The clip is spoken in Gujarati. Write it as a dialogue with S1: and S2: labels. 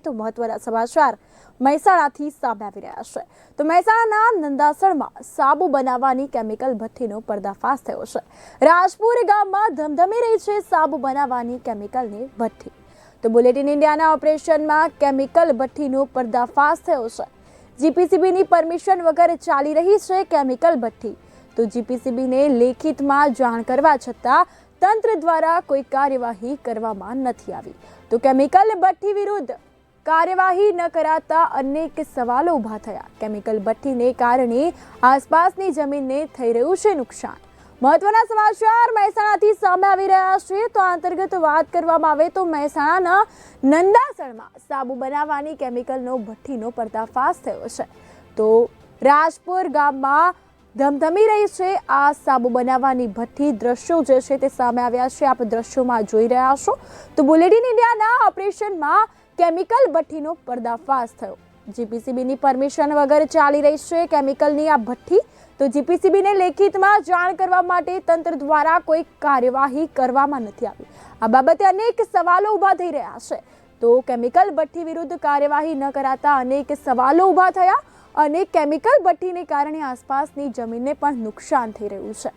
S1: તો મહત્વના સમાચાર મહેસાણાથી સામે આવી રહ્યા છે. તો મહેસાણાના નંદાસણમાં સાબુ બનાવવાની કેમિકલ ભઠ્ઠીનો પર્દાફાશ થયો છે. રાજપુર ગામમાં ધમધમી રહી છે સાબુ બનાવવાની કેમિકલની ભઠ્ઠી. તો બુલેટિન ઇન્ડિયાના ઓપરેશનમાં કેમિકલ ભઠ્ઠીનો પર્દાફાશ થયો છે. જીપીસીબીની પરમિશન વગર ચાલી રહી છે કેમિકલ ભઠ્ઠી. તો જીપીસીબીને લેખિતમાં જાણ કરવા છતાં તંત્ર દ્વારા કોઈ કાર્યવાહી કરવામાં નથી આવી. તો કેમિકલ ભઠ્ઠી વિરુદ્ધ કાર્યવાહી ન કરાતા અનેક સવાલો ઊભા થયા. કેમિકલ ભઠ્ઠીને કારણે આસપાસની જમીનને થઈ રહ્યું છે નુકસાન. મહત્વના સમાચાર મહેસાણાથી સામે આવી રહ્યા છે. તો અંતર્ગત વાત કરવામાં આવે તો મહેસાણાના નંદાસણમાં સાબુ બનાવવાની કેમિકલનો ભઠ્ઠીનો પર્દાફાશ થયો છે. તો રાજપુર ગામમાં ધમધમી રહી છે. આ સાબુ બનાવવાની ભઠ્ઠી દ્રશ્યો જે છે તે સામે આવ્યા છે. આપ દ્રશ્યોમાં જોઈ રહ્યા છો. તો બુલેટિન ઇન્ડિયાના ઓપરેશનમાં કેમિકલ ભઠ્ઠીનો પર્દાફાશ થયો. જીપીસીબીની પરમિશન વગર ચાલી રહી છે કેમિકલની આ ભઠ્ઠી. તો જીપીસીબીને લેખિતમાં જાણ કરવા માટે તંત્ર દ્વારા કોઈ કાર્યવાહી કરવામાં નથી આવી. આ બાબતે અનેક સવાલો ઊભા થઈ રહ્યા છે. તો કેમિકલ ભઠ્ઠી વિરુદ્ધ કાર્યવાહી ન કરાતા અનેક સવાલો ઊભા થયા અને કેમિકલ ભઠ્ઠીને કારણે આસપાસની જમીનને પણ નુકસાન થઈ રહ્યું છે.